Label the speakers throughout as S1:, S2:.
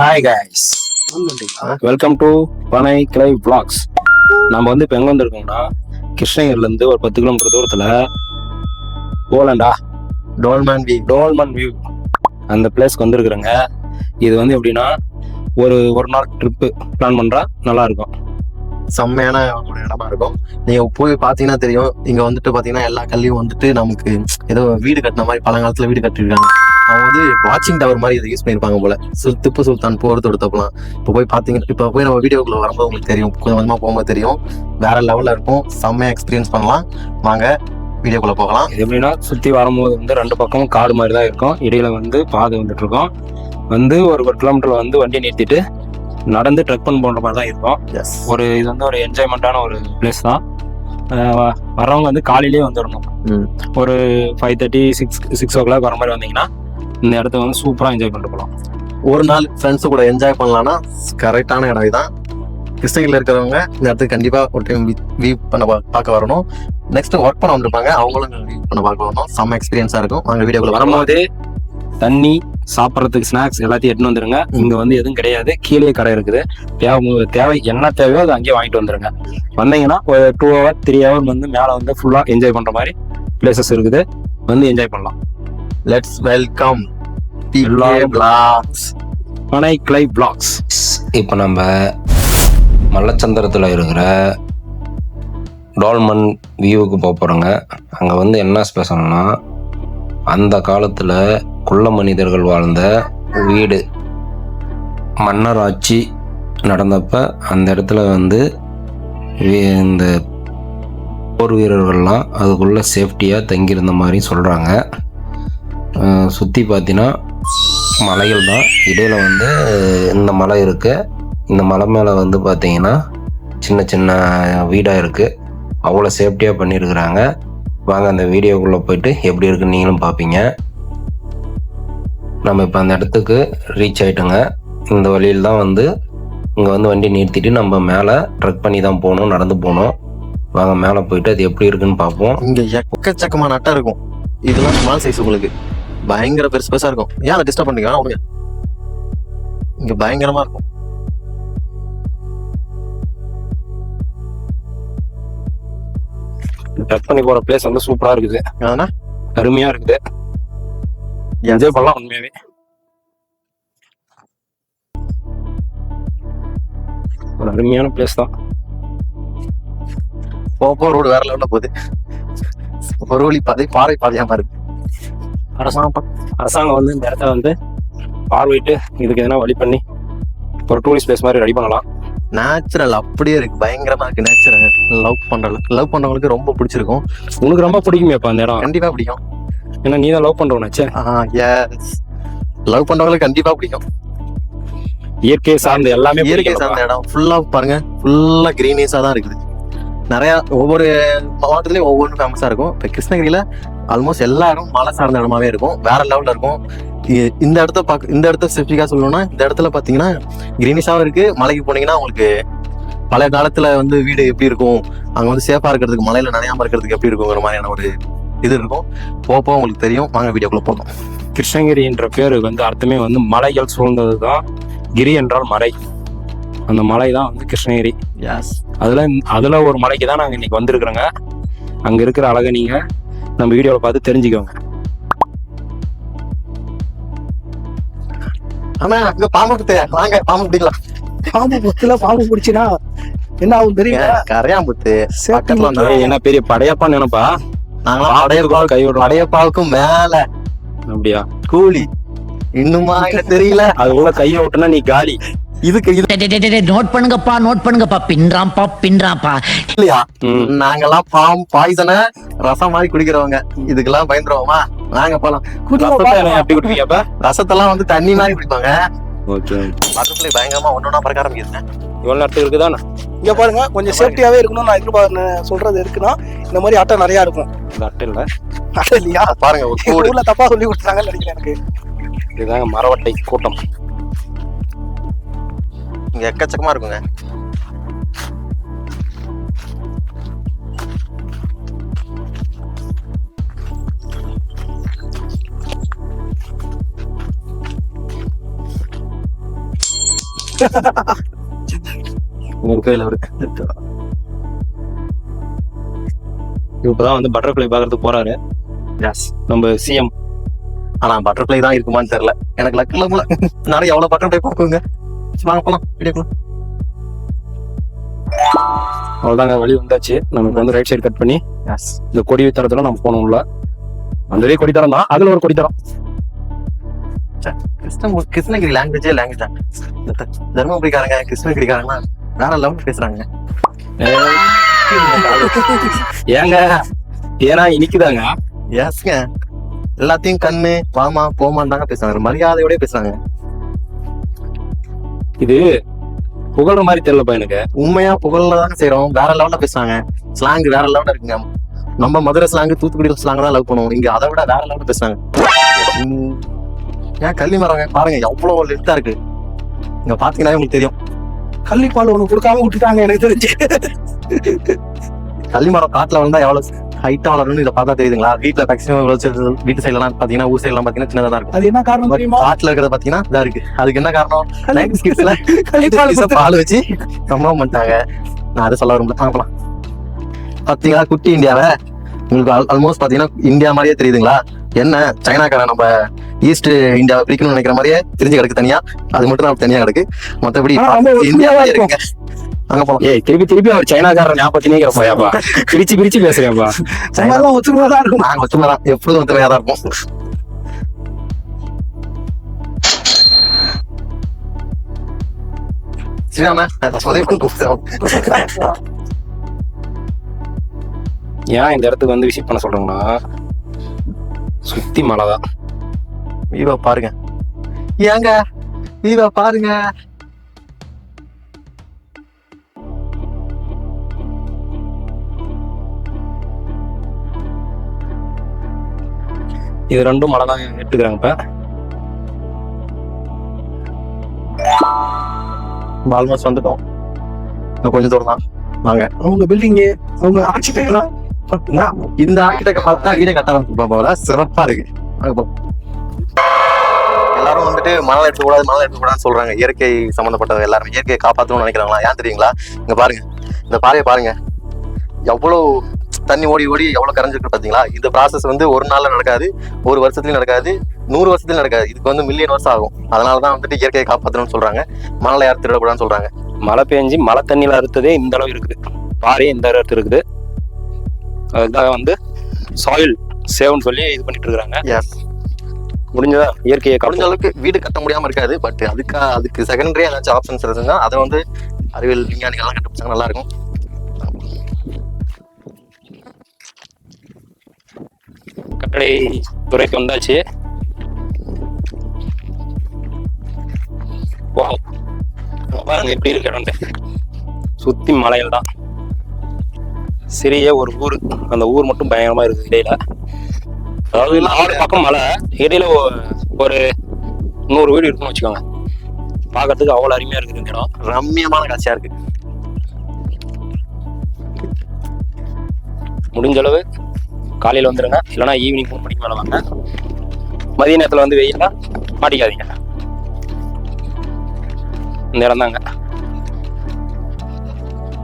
S1: Hi guys welcome to பனை கிளை vlogs. நம்ம வந்து இப்போ எங்கே வந்திருக்கோம்னா கிருஷ்ணகிரில இருந்து ஒரு பத்து கிலோமீட்டர் தூரத்தில் போலண்டா
S2: டோல்மேன் வி
S1: டோல்மன் வியூ அந்த பிளேஸ்க்கு வந்திருக்கிறேங்க. இது வந்து எப்படின்னா ஒரு ஒரு நாள் ட்ரிப்பு பிளான் பண்ணுறா நல்லா இருக்கும்.
S2: செம்மையான ஒரு இடமா இருக்கும். நீங்க போய் பாத்தீங்கன்னா தெரியும். இங்க வந்துட்டு பாத்தீங்கன்னா எல்லா கல்லையும் வந்துட்டு நமக்கு ஏதோ வீடு கட்டின மாதிரி பழங்காலத்துல வீடு கட்டிருக்காங்க அவங்க வந்து வாட்சிங் டவர் மாதிரி இதை யூஸ் பண்ணிருப்பாங்க போல. திப்பு சுல்தான் போர் தொடுத்தப்பலாம். இப்போ போய் பாத்தீங்கன்னா இப்போ போய் நம்ம வீடியோக்குள்ள வரும்போது உங்களுக்கு தெரியும். கொஞ்சம் கொஞ்சமா போகும்போது தெரியும். வேற லெவல்ல இருக்கும். செம்மையா எக்ஸ்பீரியன்ஸ் பண்ணலாம். வாங்க வீடியோக்குள்ள போகலாம்.
S1: எப்படின்னா சுற்றி வரும்போது வந்து ரெண்டு பக்கமும் காடு மாதிரி தான் இருக்கும். இடையில வந்து பாதை வந்துட்டு இருக்கோம். வந்து ஒரு ஒரு கிலோமீட்டர்ல வந்து வண்டி நிறுத்திட்டு நடந்து ட்ரெக் பண்ண போன்ற மாதிரி தான் இருக்கும்.
S2: எஸ்
S1: ஒரு இது வந்து ஒரு என்ஜாய்மெண்ட்டான ஒரு பிளேஸ் தான். அஹ் வ- வர்றவங்க வந்து காலையிலேயே வந்துடணும். ஒரு five thirty six six o'clock வர மாதிரி வந்தீங்கன்னா இந்த இடத்த வந்து சூப்பராக என்ஜாய் பண்ணிட்டு போகலாம்
S2: ஒரு நாள் ஃப்ரெண்ட்ஸ் கூட என்ஜாய் பண்ணலாம்னா கரெக்டான இடம் இதுதான் கிருஷ்ணகிரியில் இருக்கிறவங்க இந்த இடத்துக்கு கண்டிப்பா ஒரு டைம் வியூ பண்ண பார்க்க வரணும். நெக்ஸ்ட் ஒர்க் பண்ண வந்திருப்பாங்க அவங்களும் வியூ பண்ண பார்க்க வரணும். செம்ம எக்ஸ்பீரியன்ஸா இருக்கும். வாங்க வீடியோக்குள்ள வரும்போது
S1: தண்ணி சாப்பிட்றதுக்கு ஸ்நாக்ஸ் எல்லாத்தையும் எடுத்துன்னு வந்துருங்க. இங்க வந்து எதுவும் கிடையாது. கீழே கடை இருக்குது. தேவை தேவை என்ன தேவையோ அதை அங்கேயே வாங்கிட்டு வந்துருங்க. வந்தீங்கன்னா ஒரு டூ ஹவர் த்ரீ ஹவர் வந்து மேலே வந்து ஃபுல்லா என்ஜாய் பண்ற மாதிரி பிளேசஸ் இருக்குது. வந்து என்ஜாய் பண்ணலாம்.
S2: லெட்ஸ் வெல்கம்
S1: எல்லாரும் பனை கிளை பிளாக்ஸ் இப்போ நம்ம மல்லச்சந்திரத்தில் இருக்கிற டால்மன் வியூவுக்கு போக போகிறோங்க அங்கே வந்து என்ன ஸ்பெஷல்னா அந்த காலத்தில் குள்ள மனிதர்கள் வாழ்ந்த வீடு. மன்னர் ஆட்சி நடந்தப்ப அந்த இடத்துல வந்து இந்த போர் வீரர்கள்லாம் அதுக்குள்ளே சேஃப்டியாக தங்கியிருந்த மாதிரி சொல்கிறாங்க சுற்றி பார்த்தீங்கன்னா மலைகள் தான் இடையில் வந்து இந்த மலை இருக்குது இந்த மலை மேலே வந்து பார்த்தீங்கன்னா சின்ன சின்ன வீடாக இருக்குது அவ்வளோ சேஃப்டியாக பண்ணியிருக்கிறாங்க. வாங்க அந்த வீடியோக்குள்ளே போயிட்டு எப்படி இருக்குன்னு நீங்களும் பார்ப்பீங்க நம்ம இப்போ அந்த இடத்துக்கு ரீச் ஆகிட்டோங்க இந்த வழியில் தான் வந்து இங்கே வந்து வண்டி நிறுத்திட்டு நம்ம மேலே ட்ரக் பண்ணி தான் போகணும் நடந்து போகணும். வாங்க மேலே போயிட்டு அது எப்படி இருக்குன்னு பார்ப்போம்
S2: இங்கே எக்கச்சக்கமான நட்டா இருக்கும். இதெல்லாம் ஸ்மால் சைஸ் உங்களுக்கு. பயங்கர பெருசு பெருசா இருக்கும். ஏன் டிஸ்டர்ப் பண்ணீங்க விடுங்க. இங்க பயங்கரமா இருக்கும்.
S1: ட்ரக் பண்ணி போகிற பிளேஸ் வந்து சூப்பராக இருக்குது.
S2: ஆனா
S1: அருமையாக இருக்குது. என்ஜாய் பண்ணலாம் உண்மையாகவே ஒரு அருமையான பிளேஸ் தான்.
S2: போக போக ரோடு வேற லெவல்ல போகுது. ஒரு வழி பாதை பாறை பாதையாம இருக்கு
S1: அரசாங்கம் அரசாங்கம் வந்து இந்த இடத்த வந்து பார்வையிட்டு இதுக்கு எதனா வழி பண்ணி ஒரு டூரிஸ்ட் பிளேஸ் மாதிரி ரெடி பண்ணலாம்.
S2: நேச்சுரல் அப்படியே இருக்கு. பயங்கரமா இருக்கு. நேச்சுரல் லவ் பண்றவங்களுக்கு லவ் பண்றவங்களுக்கு ரொம்ப பிடிச்சிருக்கும்.
S1: உனக்கு ரொம்ப பிடிக்குமே இப்போ அந்த இடம்.
S2: கண்டிப்பா பிடிக்கும்.
S1: ஏன்னா நீ தான் லவ் பண்றவனாச்சே
S2: எஸ் லவ் பண்றவங்களுக்கு கண்டிப்பா பிடிக்கும்.
S1: இயற்கை சார்ந்த எல்லாமே
S2: இயற்கை சார்ந்த இடம். ஃபுல்லா பாருங்க. ஃபுல்லா கிரீனிஸா தான் இருக்குது. நிறைய ஒவ்வொரு மாவட்டத்துலயும் ஒவ்வொன்றும் ஃபேமஸா இருக்கும். இப்ப கிருஷ்ணகிரியில ஆல்மோஸ்ட் எல்லா இடம் மலை சார்ந்த இடமாவே இருக்கும். வேற லெவல்ல இருக்கும். இந்த இடத்த பாக்க இந்த இடத்த ஸ்பெசிஃபிக்கா சொல்லணும்னா இந்த இடத்துல பாத்தீங்கன்னா கிரீனிஷாவும் இருக்கு. மலைக்கு போனீங்கன்னா உங்களுக்கு பழைய காலத்துல வந்து வீடு எப்படி இருக்கும்? அங்க வந்து சேஃபா இருக்கிறதுக்கு மலையில நனையாம இருக்கிறதுக்கு எப்படி இருக்குங்கிற மாதிரியான ஒரு இது இருக்கும். போக உங்களுக்கு தெரியும். வாங்க வீடியோக்குள்ள போகலாம்.
S1: கிருஷ்ணகிரி என்ற பேருக்கு வந்து அர்த்தமே வந்து மலைகள் சூழ்ந்தது தான் கிரி என்றால் மலை. அந்த மலை தான் வந்து கிருஷ்ணகிரி. அதுல அதுல ஒரு மலைக்கு தான் நாங்க இன்னைக்கு வந்திருக்கிறோங்க. அங்க இருக்கிற அழகை நீங்க நம்ம வீடியோவை பார்த்து தெரிஞ்சுக்கோங்க.
S2: ஆனா அங்க பாம்பு குத்து வாங்க பாம்பு பிடிக்கலாம்
S3: பாம்பு புத்துல பாம்பு பிடிச்சினா என்ன ஆகும் தெரியுமா?
S2: வந்து
S1: ஏய், என்ன பெரிய படையப்பா நினைப்பா?
S2: நாங்களாம் படையப்பா
S1: கை விடுறோம்
S2: படையப்பாவுக்கும் மேல
S1: அப்படியா?
S2: கூலி. இன்னுமா தெரியல.
S1: அது உள்ள கையை விட்டுனா நீ காலி.
S2: இதுக்கு இது
S4: டே, டே, டே, டே, டே, நோட் பண்ணுங்கப்பா நோட் பண்ணுங்கப்பா. பின்றாம்பா பின்றாம்பா
S2: இல்லையா. நாங்கெல்லாம் பாம் பாய்சன ரசம் மாதிரி குடிக்கிறவங்க. இதுக்கெல்லாம் பயந்துருவோமா? நாங்க போலாம்.
S1: ரசத்தை எனக்கு எப்படி குடிப்பீங்க அப்ப?
S2: ரசத்தெல்லாம் வந்து தண்ணி மாதிரி குடிப்பாங்க.
S1: ஓகே
S2: பட்டர்ஃப்ளை பயங்கரமா ஒன்னொன்னா பறக்க ஆரம்பிக்கிறேன்
S1: இவ்வளவு நேரத்துக்கு இருக்குதானே
S3: இங்க பாருங்க கொஞ்சம் சேஃப்டியாவே இருக்கணும் நான் எதிர்பார்க்க சொல்றது இருக்குன்னா இந்த மாதிரி அட்டை நிறைய இருக்கும்.
S1: இந்த அட்டை இல்ல.
S3: அட்டை இல்லையா?
S2: பாருங்க ஒரு
S3: எங்க
S2: கூடு
S3: ஊர்ல தப்பா சொல்லி கொடுத்தாங்கன்னு நினைக்கிறேன் எனக்கு.
S1: இதுதாங்க மரவட்டை கூட்டம்.
S2: இங்க எக்கச்சக்கமா இருக்குங்க. ஒரு கையில் ஒரு
S1: இப்பதான் வந்து பட்டர்ஃப்ளை பாக்குறதுக்கு போறாரு. நம்ம சிஎம்
S2: ஆனா பட்டர்ஃப்ளை தான் இருக்குமான்னு தெரியல. எனக்கு லக்கில் நானும் எவ்வளவு பட்டர்ஃப்ளை போக்குங்க வாங்க போலாம். வீடியோக்குள்ள
S1: அவ்வளவுதாங்க வழி வந்தாச்சு. நமக்கு வந்து ரைட் சைடு கட் பண்ணி
S2: எஸ்
S1: இந்த கொடி தரத்துல நம்ம போனோம்ல அந்த கொடி தரம் தான். அதுல ஒரு கொடி தரம்.
S2: கிருஷ்ண கிருஷ்ணகிரி லாங்குவேஜே லாங்குவேஜ் தான். தருமபுரிக்காரங்க கிருஷ்ணகிரிக்காரங்க வேற லெவல் பேசுறாங்க.
S1: ஏங்க ஏன்னா இனிக்குதாங்க.
S2: எஸ்ங்க எல்லாத்தையும் கண்ணு வாமா போமான்னு பேசுறாங்க. மரியாதையோடய பேசுறாங்க.
S1: இது புகழ்ற மாதிரி தெரியலப்பா எனக்கு.
S2: உண்மையா புகழ்ல தாங்க செய்யறோம் வேற லெவல்ல பேசுறாங்க. ஸ்லாங் வேற லெவல்ல இருக்குங்க. நம்ம மதுரை ஸ்லாங் தூத்துக்குடி ஸ்லாங் தான் லவ் பண்ணுவோம். இங்க அதை விட வேற லெவல்ல பேசுறாங்க. ஏன் கள்ளி மரம் பாருங்க எவ்வளவு லெட்டா இருக்கு. இங்க பாத்தீங்கன்னா உங்களுக்கு தெரியும்.
S3: கள்ளிப்பால் ஒண்ணு கொடுக்காம விட்டுட்டாங்க எனக்கு தெரிஞ்சு.
S2: கள்ளி மரம் காட்டுல வந்தா எவ்வளவு ஹைட்டா வளரும்னு இதை பார்த்தா தெரியுதுங்களா? வீட்டுல மேக்ஸிமம் வீட்டு சைடுல எல்லாம் பாத்தீங்கன்னா ஊர் சைடுல எல்லாம் பாத்தீங்கன்னா சின்னதா தான் இருக்கும்.
S3: அது என்ன காரணம்
S2: But
S3: தெரியுமா?
S2: காட்டுல இருக்கிறத பாத்தீங்கன்னா இதா இருக்கு. அதுக்கு என்ன காரணம்?
S3: கள்ளி-
S2: 90s kidsல
S3: கள்ளிப்பால்
S2: 90s
S3: கொடுத்து-
S2: பால் வச்சு சம்பவம் பண்ணிட்டாங்க. நான் அதை சொல்ல விரும்பல. வாங்க போலாம். பாத்தீங்களா குட்டி இந்தியாவை? உங்களுக்கு ஆல்மோஸ்ட் பாத்தீங்கன்னா இந்தியா மாதிரியே தெரியுதுங்களா? என்ன? சைனாக்காரன் நம்ம ஈஸ்ட் இந்தியாவை பிரிக்கணும்னு நினைக்கிற மாதிரியே தெரிஞ்சு கிடக்கு தனியா. அது மட்டும் தான் தனியா கிடக்கு.
S3: ரொம்ப
S2: இந்தியாவா இருக்குங்க. அங்க போலாம்.
S1: ஏய் திருப்பி திருப்பி அவர் சைனாக்காரர் ஞாபகத்தினே கேட்பாயாப்பா பிரிச்சு பிரிச்சு பேசுறியாப்பா.
S2: சைனா
S3: எல்லாம் ஒத்துமையா தான் இருக்கும்.
S2: நாங்க ஒத்துமை தான் எப்பொழுதும் ஒத்துமையா தான் இருப்போம்
S1: ஏன் இந்த இடத்துக்கு வந்து விசிட் பண்ண சொல்றேங்கன்னா சுத்தி மலை தான்
S2: வீவா பாருங்க. ஏங்க? வீவா பாருங்க.
S1: இது ரெண்டும் மலை தான் எடுத்துக்கிறாங்க இப்ப
S2: ஆல்மோஸ்ட் வந்துட்டோம். கொஞ்சம் தூரம் தான். வாங்க.
S3: அவங்க பில்டிங் அவங்க ஆர்கிடெக்ட்லாம்
S2: இந்த ஆர்கிடெக்ட் பார்த்தா வீடே கட்ட போல. சிறப்பா இருக்கு. எல்லாரும் வந்துட்டு மணல் எடுக்கக்கூடாது மணல் எடுக்கக்கூடாதுன்னு சொல்றாங்க. இயற்கை சம்பந்தப்பட்டது எல்லாரும். இயற்கையை காப்பாற்றணும்னு நினைக்கிறாங்களா ஏன் தெரியுங்களா? இங்க பாருங்க. இந்த பாறையை பாருங்க. எவ்வளவு தண்ணி ஓடி ஓடி எவ்வளவு கரைஞ்சிருக்கு பாத்தீங்களா? இந்த ப்ராசஸ் வந்து ஒரு நாள்ல நடக்காது ஒரு வருஷத்துலயும் நடக்காது நூறு வருஷத்துலயும் நடக்காது. இதுக்கு வந்து மில்லியன் வருஷம் ஆகும். அதனாலதான் வந்துட்டு இயற்கையை காப்பாற்றணும்னு சொல்றாங்க. மணலை யார் திருடக்கூடாதுன்னு சொல்றாங்க.
S1: மழை பெஞ்சு மழை தண்ணியில அறுத்ததே இந்த அளவு இருக்குது. பாறையே இந்த அளவு அறுத்து இருக்குது. அதுக்காக வந்து சாயில் சேவ்னு சொல்லி இது பண்ணிட்டு இருக்காங்க
S2: எஸ்
S1: முடிஞ்சதா? இயற்கையை
S2: முடிஞ்ச அளவுக்கு வீடு கட்ட முடியாம இருக்காது. பட் அதுக்கா அதுக்கு செகண்டரியா ஏதாச்சும் ஆப்ஷன்ஸ் இருந்ததுன்னா அதை வந்து அறிவியல் விஞ்ஞானிகள்லாம் கண்டுபிடிச்சாங்க நல்லா இருக்கும்.
S1: கட்டளை துறைக்கு வந்தாச்சு. பாருங்க எப்படி இருக்கு இடம் சுத்தி மலைகள் தான். சிறிய ஒரு ஊர். அந்த ஊர் மட்டும் பயங்கரமா இருக்கு இடையில. அதாவது நாலு பக்கம் மலை இடையில ஒரு நூறு வீடு இருக்குன்னு வச்சுக்கோங்க. பார்க்கறதுக்கு அவ்வளவு அருமையா இருக்குது இடம்.
S2: ரம்மியமான காட்சியா இருக்கு.
S1: முடிஞ்ச அளவு காலையில் வந்துருங்க. இல்லைன்னா ஈவினிங் மூணு மணிக்கு மேலே வாங்க. மதிய நேரத்தில் வந்து வெயில்னா மாட்டிக்காதீங்க. இந்த இடம் தாங்க.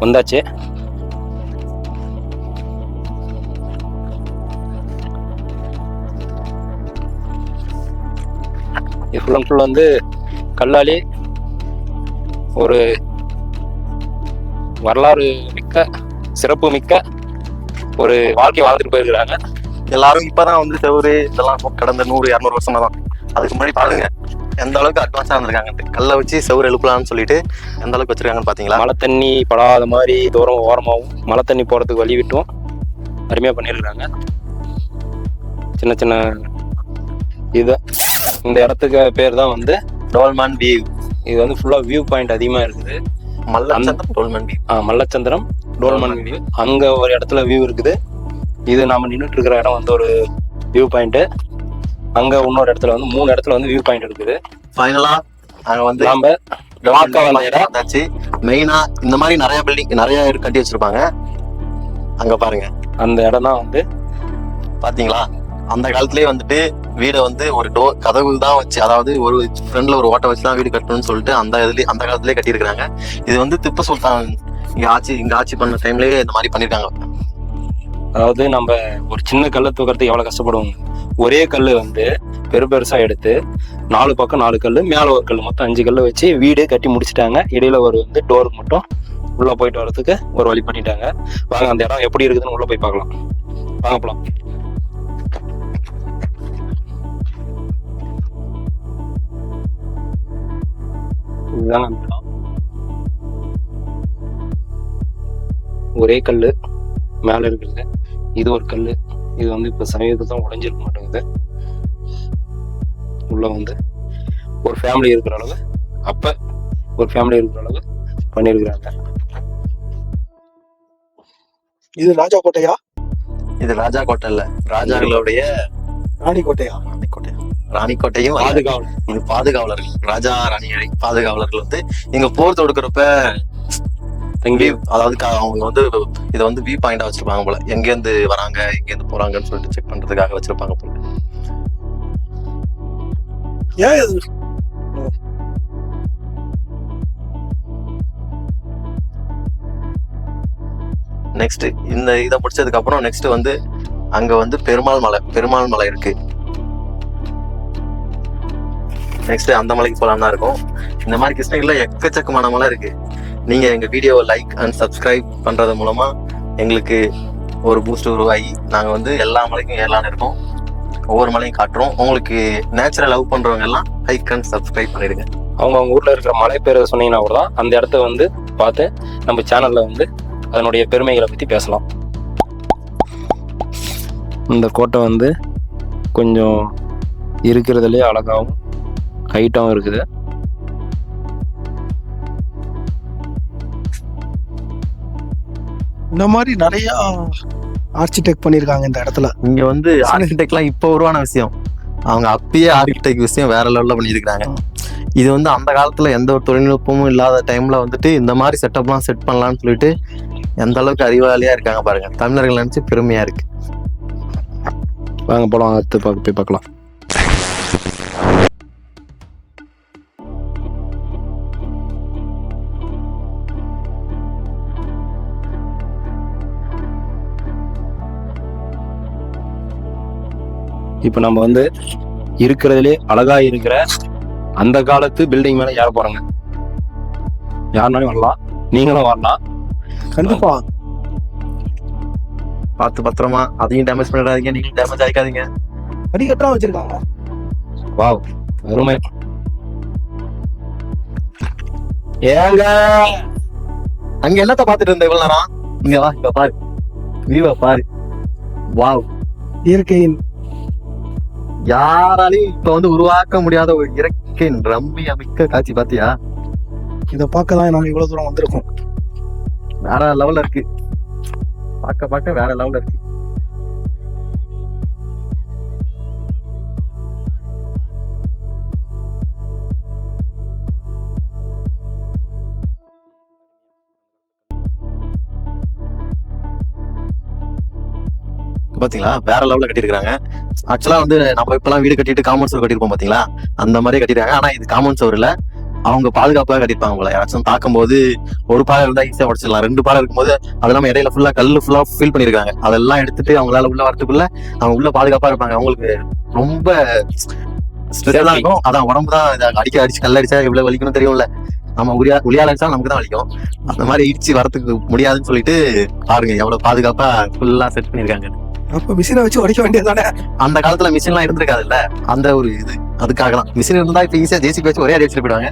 S1: வந்தாச்சு. இது ஃபுல் அண்ட் ஃபுல் வந்து கல்லாலி ஒரு வரலாறு மிக்க சிறப்பு மிக்க ஒரு வாழ்க்கை வாழ்ந்துட்டு போயிருக்கிறாங்க.
S2: எல்லாரும் இப்பதான் வந்து செவரு இதெல்லாம் கடந்த நூறு இரநூறு வருஷமா தான் அதுக்கு முன்னாடி பாருங்க எந்த அளவுக்கு அட்வான்ஸா இருந்திருக்காங்க கல்லை வச்சு செவரு எழுப்பலாம்னு சொல்லிட்டு எந்த அளவுக்கு வச்சிருக்காங்கன்னு பாத்தீங்களா?
S1: மழை தண்ணி படாத மாதிரி தூரம் ஓரமாகவும் மழை தண்ணி போறதுக்கு வழி விட்டும். அருமையா பண்ணியிருக்கிறாங்க சின்ன சின்ன இது இந்த இடத்துக்கு பேர் தான் வந்து
S2: டோல்மான் வியூ.
S1: இது வந்து ஃபுல்லா வியூ பாயிண்ட் அதிகமா இருக்குது.
S2: Mallachandram dolmen view
S1: Mallachandram dolmen view அங்க ஒரு இடத்துல வியூ இருக்குது. இது நாம நின்றுட்டு இருக்கிற இடம் வந்து ஒரு வியூ பாயிண்ட் அங்க இன்னொரு இடத்துல வந்து மூணு இடத்துல வந்து வியூ பாயிண்ட் இருக்குது.
S2: ஃபைனலா நாங்க வந்து
S1: நாம
S2: வந்தாச்சு. மெயினா இந்த மாதிரி நிறைய பில்டிங் நிறைய கட்டி வச்சிருப்பாங்க. அங்க பாருங்க.
S1: அந்த இடம் தான் வந்து
S2: பாத்தீங்களா? அந்த காலத்திலேயே வந்துட்டு வீடை வந்து ஒரு டோர் கதவு தான் வச்சு அதாவது ஒரு ஃப்ரெண்ட்ல ஒரு ஓட்டை வச்சு தான் வீடு கட்டணும்னு சொல்லிட்டு அந்த இதுல அந்த காலத்திலேயே கட்டியிருக்காங்க இது வந்து திப்பு சுல்தான் இங்க ஆட்சி இங்க ஆட்சி பண்ண டைம்லயே இந்த மாதிரி பண்ணிருக்காங்க
S1: அதாவது நம்ம ஒரு சின்ன கல்லை தூக்கிறதுக்கு எவ்வளவு கஷ்டப்படுவோம்? ஒரே கல் வந்து பெரு பெருசா எடுத்து நாலு பக்கம் நாலு கல் மேல ஒரு கல் மொத்தம் அஞ்சு கல் வச்சு வீடு கட்டி முடிச்சிட்டாங்க. இடையில ஒரு வந்து டோருக்கு மட்டும் உள்ள போயிட்டு வரதுக்கு ஒரு வழி பண்ணிட்டாங்க. வாங்க அந்த இடம் எப்படி இருக்குதுன்னு உள்ள போய் பார்க்கலாம். வாங்க போலாம். இதுதான் அந்த இடம். ஒரே கல்லு மேல இருக்கிறது. இது ஒரு கல்லு. இது வந்து இப்ப சமீபத்தில் உடைஞ்சிருக்க மாட்டேங்குது. உள்ள வந்து ஒரு ஃபேமிலி இருக்கிற அளவு அப்ப ஒரு ஃபேமிலி இருக்கிற அளவு பண்ணியிருக்கிறாங்க.
S3: இது ராஜா கோட்டையா
S2: இது ராஜா கோட்டை இல்ல ராஜாக்களுடைய
S3: ராணி கோட்டையா
S2: ராணி கோட்டை ராணி கோட்டையும் அல்ல.
S1: பாதுகாவல்
S2: இது பாதுகாவலர்கள் ராஜா ராணி பாதுகாவலர்கள் வந்து இங்க போர் தொடுக்கிறப்ப
S1: தங்கி
S2: அதாவது அவங்க வந்து இதை வந்து வியூ பாயிண்டா வச்சிருப்பாங்க போல. எங்க இருந்து வராங்க எங்க இருந்து போறாங்கன்னு சொல்லிட்டு செக் பண்றதுக்காக வச்சிருப்பாங்க போல.
S3: ஏன்
S2: நெக்ஸ்ட் இந்த இதை முடிச்சதுக்கு அப்புறம் நெக்ஸ்ட் வந்து அங்க வந்து பெருமாள் மலை பெருமாள் மலை இருக்கு. நெக்ஸ்ட் அந்த மலைக்கு போலாம் தான் இருக்கும். இந்த மாதிரி கிருஷ்ணகிரியில் எக்கச்சக்கமான மலை இருக்கு. நீங்க எங்க வீடியோவை லைக் அண்ட் சப்ஸ்கிரைப் பண்றது மூலமா எங்களுக்கு ஒரு பூஸ்ட் உருவாகி நாங்க வந்து எல்லா மலைக்கும் ஏறலான்னு இருக்கோம். ஒவ்வொரு மலையும் காட்டுறோம். உங்களுக்கு நேச்சுரல் லவ் பண்றவங்க எல்லாம் லைக் அண்ட் சப்ஸ்கிரைப் பண்ணிடுங்க.
S1: அவங்க அவங்க ஊர்ல இருக்கிற மலை பேர் சொன்னீங்கன்னா கூட தான் அந்த இடத்த வந்து பார்த்து நம்ம சேனல்ல வந்து அதனுடைய பெருமைகளை பத்தி பேசலாம். இந்த கோட்டை வந்து கொஞ்சம் இருக்கிறதுலே அழகாகவும் ஹைட்டாகவும் இருக்குது.
S3: இந்த மாதிரி நிறைய ஆர்கிடெக்ட் பண்ணியிருக்காங்க இந்த இடத்துல.
S2: இங்க வந்து ஆர்கிடெக்ட்லாம் இப்போ உருவான விஷயம். அவங்க அப்பயே ஆர்கிடெக்ட் விஷயம் வேற லெவல்ல பண்ணியிருக்காங்க இது வந்து அந்த காலத்துல எந்த ஒரு தொழில்நுட்பமும் இல்லாத டைம்ல வந்துட்டு இந்த மாதிரி செட்டப்லாம் செட் பண்ணலாம்னு சொல்லிட்டு எந்த அளவுக்கு அறிவாளியா இருக்காங்க பாருங்க. தமிழர்கள் நினைச்சு பெருமையா இருக்கு.
S1: வாங்க போலாம் அடுத்து போய் பார்க்கலாம். இப்போ நம்ம வந்து இருக்கிறதுலே அழகா இருக்கிற அந்த காலத்து பில்டிங் மேல ஏற போறாங்க. யாருனாலும் வரலாம். நீங்களும் வரலாம்.
S3: கண்டிப்பா.
S2: பார்த்து பத்திரமா அதையும் டேமேஜ் பண்ணிடாதீங்க நீங்களும் டேமேஜ் ஆயிக்காதீங்க.
S3: படிக்கட்டுலாம் வச்சிருக்காங்க.
S1: வாவ் அருமை. ஏங்க!
S2: அங்க என்னத்த பாத்துட்டு இருந்த இவ்வளவு நேரம்? இங்க வா இங்க பாரு. வியூவை பாரு. வாவ்.
S3: இயற்கையின்
S2: யாராலையும் இப்ப வந்து உருவாக்க முடியாத ஒரு இயற்கையின் ரம்மிய மிக்க காட்சி பாத்தியா?
S3: இதை பார்க்க தான் நாங்க இவ்வளவு தூரம் வந்திருக்கோம்.
S2: வேற லெவல்ல இருக்கு. பார்க்க பார்க்க வேற லெவல்ல இருக்கு. பாத்தீங்களா? வேற லெவல்ல கட்டியிருக்காங்க ஆக்சுவலா வந்து நம்ம இப்பெல்லாம் வீடு கட்டிட்டு காமன் சோர் கட்டிருப்போம் பாத்தீங்களா? அந்த மாதிரி கட்டிருக்காங்க ஆனா இது காமன் சோர் இல்ல. அவங்க பாதுகாப்பாக கட்டிருப்பாங்க போல. யாராச்சும் தாக்கும் போது ஒரு பாலம் இருந்தா ஈஸியா உடச்சிடலாம். ரெண்டு பாலம் இருக்கும்போது அது இல்லாம இடையில ஃபுல்லா கல்லு ஃபுல்லா ஃபில் பண்ணிருக்காங்க அதெல்லாம் எடுத்துட்டு அவங்களால உள்ள வரதுக்குள்ள அவங்க உள்ள பாதுகாப்பா இருப்பாங்க. அவங்களுக்கு ரொம்ப ஸ்ட்ரெஸ்ஸா இருக்கும். அதான் உடம்பு தான் அடிக்க அடிச்சு கல் அடிச்சா எவ்வளவு வலிக்கணும் தெரியும்ல. நம்ம உரியா உளியால அடிச்சா நமக்கு தான் வலிக்கும். அந்த மாதிரி இடிச்சு வரத்துக்கு முடியாதுன்னு சொல்லிட்டு பாருங்க எவ்வளவு பாதுகாப்பா ஃபுல்லா செட் பண்ணிருக்காங்க
S3: அப்ப மிஷினை வச்சு உடைக்க வேண்டியதானே
S2: அந்த காலத்துல மிஷின் எல்லாம் இருந்திருக்காதுல்ல? அந்த ஒரு இது. அதுக்காகலாம் மிஷின் இருந்தா இப்ப ஈஸியா ஜேசிபி வச்சு ஒரே அடி வச்சுட்டு போயிடுவாங்க.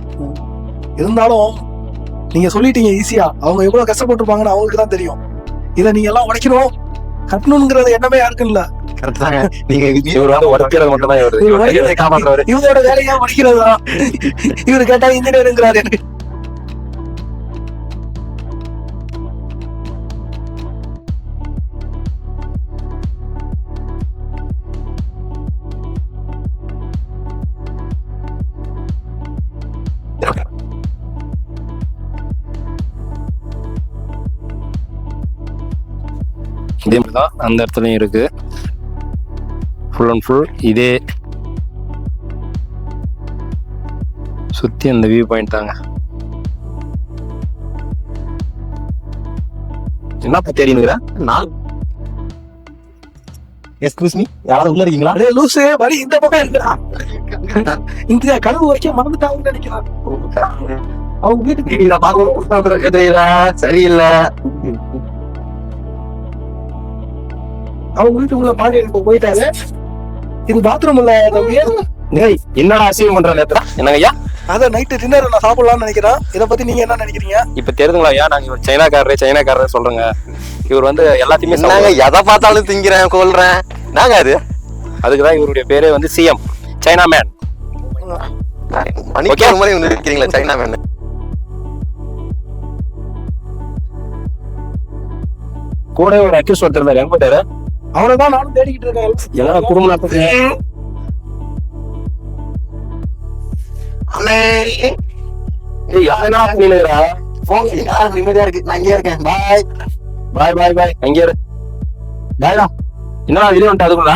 S3: இருந்தாலும் நீங்க சொல்லிட்டீங்க ஈஸியா அவங்க எவ்வளவு கஷ்டப்பட்டிருப்பாங்கன்னு அவங்களுக்கு தான் தெரியும். இதை நீங்க எல்லாம் உடைக்கணும். கட்டணுங்கிறது எண்ணமே யாருக்கும் இல்ல.
S2: கரெக்ட் தாங்க. நீங்க
S1: இவர் வந்து உடக்கிறது மட்டும் தான் இவர்.
S3: இவர்
S2: இவரை காப்பாற்றுறவரு
S3: இவங்களோட வேலையா உடைக்கிறது தான் இவரு கேட்டா இன்ஜினியருங்கிறாரு எனக்கு.
S1: இதே மாதிரி தான் அந்த இடத்துலயும் இருக்கு. ஃபுல் அண்ட் ஃபுல் இதே சுற்றி அந்த வியூ பாயிண்ட் தாங்க. என்னப்பா தெரியுங்கிற
S2: நான் மீ யாராவது உள்ள இருக்கீங்களா?
S3: அடே லூசு வரி இந்த பக்கம் இருக்குடா. இந்த கனவு வரைக்கும் மறந்துட்டாங்கன்னு நினைக்கிறான். அவங்க வீட்டுக்கு
S2: சரியில்லை
S3: அவங்க வீட்டுக்குள்ள பாடி எடுக்க போயிட்டாங்க. இது பாத்ரூம் இல்ல தம்பி.
S1: என்னடா அசீவ் பண்ற நேரத்துல என்னங்க ஐயா?
S3: அதான் நைட்டு டின்னர் நான் சாப்பிடலாம்னு நினைக்கிறேன். இதை பத்தி நீங்க என்ன நினைக்கிறீங்க?
S1: இப்ப தெரியுதுங்களா ஐயா? நாங்க இவர் சைனாக்காரரு சைனாக்காரரு சொல்றேங்க. இவர் வந்து எல்லாத்தையுமே
S2: என்னங்க
S1: சாப்பிடுவாரு.
S2: எதை பார்த்தாலும் திங்கிறேன் கொல்றேன். நாங்க அது?
S1: அதுக்குதான் இவருடைய பேரே வந்து சிஎம் சைனா மேன்.
S2: மணிக்கு ஒரு மாதிரி வந்து இருக்கிறீங்களா சைனா மேன்
S1: கூட ஒரு அக்யூஸ் ஒருத்தர் இருந்தாரு. எங்க போயிட்டாரு?
S3: அவனைதான் நானும் தேடிக்கிட்டு இருக்கேன்.
S1: எல்லாரும் குடும்ப நடத்துக்கு?
S2: நிம்மதியா இருக்கு? நான் இங்கே இருக்கேன். பாய்
S1: பாய் பாய் பாய் அங்கே இரு. பாய்டா என்னடா வெளியே வந்துட்டு அதுக்குள்ள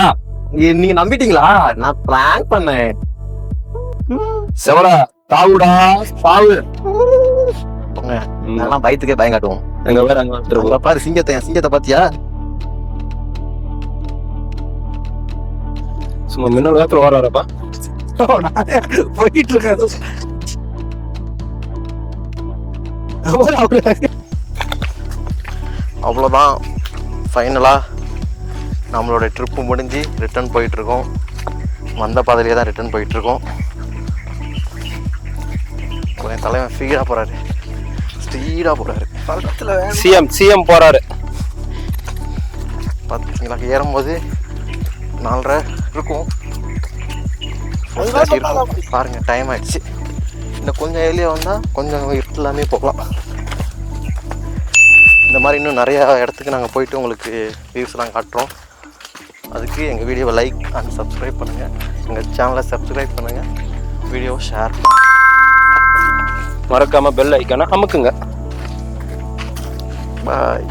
S2: நீங்க நம்பிட்டீங்களா? நான் பிராங்க் பண்ணேன்.
S1: செவடா தாவுடா பாவு.
S2: பயத்துக்கே பயம் காட்டுவோம்.
S1: எங்க பேர் அங்க
S2: பாரு சிங்கத்தை சிங்கத்தை பாத்தியா?
S1: சும்மா மின்னல் வேத்துல ஓடுறாரப்பா
S3: போயிட்டு அவரு-
S2: அவ்வளோதான் ஃபைனலாக நம்மளோட ட்ரிப்பு முடிஞ்சு ரிட்டர்ன் போயிட்டுருக்கோம். வந்த பாதையிலே தான் ரிட்டர்ன் போயிட்டுருக்கோம். என் தலைவன் ஸ்பீடாக போகிறாரு ஸ்பீடாக போகிறாரு.
S1: சிஎம் சிஎம் போறாரு.
S2: பார்த்தீங்களா ஏறும்போது நாலரை இருக்கும். இருக்கும். பாருங்க டைம் ஆயிடுச்சு. இன்னும் கொஞ்சம் ஏர்லியாக வந்தால் கொஞ்சம் இருட்டலாமே போகலாம். இந்த மாதிரி இன்னும் நிறையா இடத்துக்கு நாங்கள் போயிட்டு உங்களுக்கு வியூஸ்லாம் காட்டுறோம். அதுக்கு எங்கள் வீடியோவை லைக் அண்ட் சப்ஸ்கிரைப் பண்ணுங்கள் எங்கள் சேனலை சப்ஸ்கிரைப் பண்ணுங்கள் வீடியோ ஷேர்
S1: மறக்காம பெல் ஐக்கான அமுக்குங்க.
S2: பாய்